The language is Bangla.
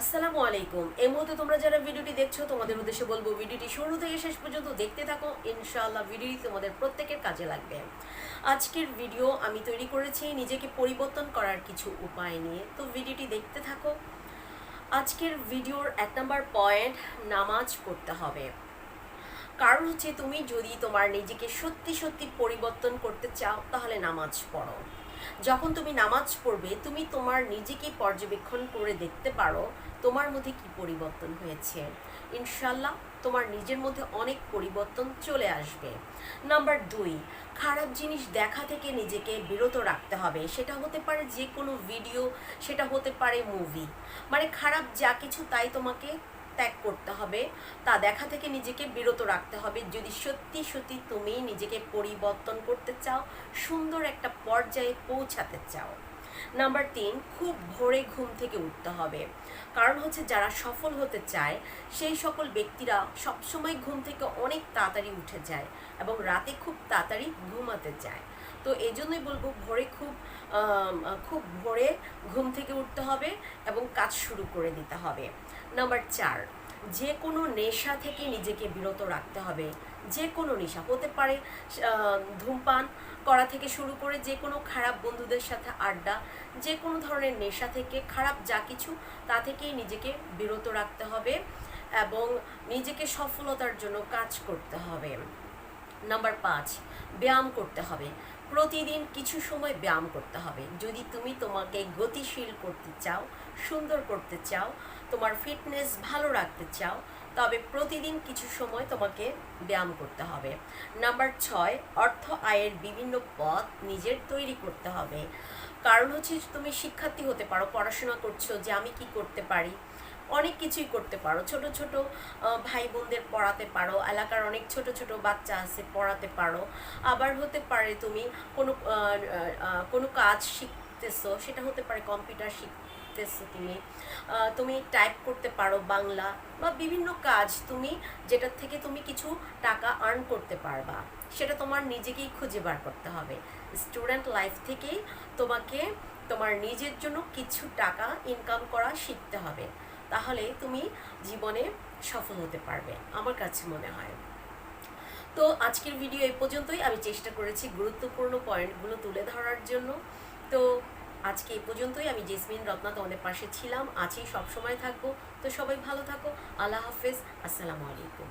আসসালামু আলাইকুম। এই মুহূর্তে তোমরা যারা ভিডিওটি দেখছ, তোমাদের উদ্দেশ্যে বলব ভিডিওটি শুরু থেকে শেষ পর্যন্ত দেখতে থাকো। ইনশাআল্লাহ ভিডিওটি তোমাদের প্রত্যেকের কাজে লাগবে। আজকের ভিডিও আমি তৈরি করেছি নিজেকে পরিবর্তন করার কিছু উপায় নিয়ে। তো ভিডিওটি দেখতে থাকো। আজকের ভিডিওর এক নম্বর পয়েন্ট, নামাজ পড়তে হবে। কারণ হচ্ছে তুমি যদি তোমার নিজেকে সত্যি সত্যি পরিবর্তন করতে চাও, তাহলে নামাজ পড়ো। যখন তুমি নামাজ পড়বে, তুমি তোমার নিজেকে পর্যবেক্ষণ করে দেখতে পারো তোমার মধ্যে কি পরিবর্তন হয়েছে। ইনশাল্লাহ তোমার নিজের মধ্যে অনেক পরিবর্তন চলে আসবে। নাম্বার দুই, খারাপ জিনিস দেখা থেকে নিজেকে বিরত রাখতে হবে। সেটা হতে পারে যে কোনো ভিডিও, সেটা হতে পারে মুভি মানে খারাপ যা কিছু তাই তোমাকে ত্যাগ করতে হবে। তা দেখা থেকে নিজেকে বিরত রাখতে হবে। যদি সত্যি সত্যি তুমি নিজেকে পরিবর্তন করতে চাও, সুন্দর একটা পর্যায়ে পৌঁছাতে চাও। নাম্বার তিন, খুব ভোরে ঘুম থেকে উঠতে হবে। কারণ হচ্ছে যারা সফল হতে চায়, সেই সকল ব্যক্তিরা সবসময় ঘুম থেকে অনেক তাড়াতাড়ি উঠে যায় এবং রাতে খুব তাড়াতাড়ি ঘুমাতে যায় তো এই জন্যই বলব ভোরে খুব খুব ভোরে ঘুম থেকে উঠতে হবে এবং কাজ শুরু করে দিতে হবে। নাম্বার চার, যে কোনো নেশা থেকে নিজেকে বিরত রাখতে হবে। যে কোনো নেশা হতে পারে ধূমপান করা থেকে শুরু করে যে কোনো খারাপ বন্ধুদের সাথে আড্ডা, যে কোনো ধরনের নেশা থেকে খারাপ যা কিছু, তা থেকেই নিজেকে বিরত রাখতে হবে এবং নিজেকে সফলতার জন্য কাজ করতে হবে। নাম্বার পাঁচ, ব্যায়াম করতে হবে। প্রতিদিন কিছু সময় ব্যায়াম করতে হবে। যদি তুমি তোমাকে গতিশীল করতে চাও, সুন্দর করতে চাও, তোমার ফিটনেস ভালো রাখতে চাও, তবে প্রতিদিন কিছু সময় তোমাকে ব্যায়াম করতে হবে। নাম্বার ছয়, অর্থ আয়ের বিভিন্ন পথ নিজের তৈরি করতে হবে। কারণ হচ্ছে তুমি শিক্ষার্থী হতে পারো, পড়াশোনা করছ যে আমি কি করতে পারি। অনেক কিছুই করতে পারো। ছোট ছোট ভাই বোনদের পড়াতে পারো, এলাকার অনেক ছোট ছোট বাচ্চা আছে, পড়াতে পারো। আবার হতে পারে তুমি কোনো কোনো কাজ শিখতেছো, সেটা হতে পারে কম্পিউটার শিখতেছো তুমি তুমি টাইপ করতে পারো বাংলা বা বিভিন্ন কাজ তুমি, যেটার থেকে তুমি কিছু টাকা আর্ন করতে পারবা। সেটা তোমার নিজেকেই খুঁজে বার করতে হবে। স্টুডেন্ট লাইফ থেকেই তোমাকে, তোমার নিজের জন্য কিছু টাকা ইনকাম করা শিখতে হবে। তাহলে তুমি জীবনে সফল হতে পারবে, আমার কাছে মনে হয়। তো আজকের ভিডিও এ পর্যন্তই। আমি চেষ্টা করেছি গুরুত্বপূর্ণ পয়েন্টগুলো তুলে ধরার জন্য। তো আজকে এই পর্যন্তই। আমি জেসমিন রত্না তোমাদের পাশে ছিলাম। আছি, সবসময় থাকব। তো সবাই ভালো থাকো। আল্লাহ হাফেজ। আসসালামু আলাইকুম।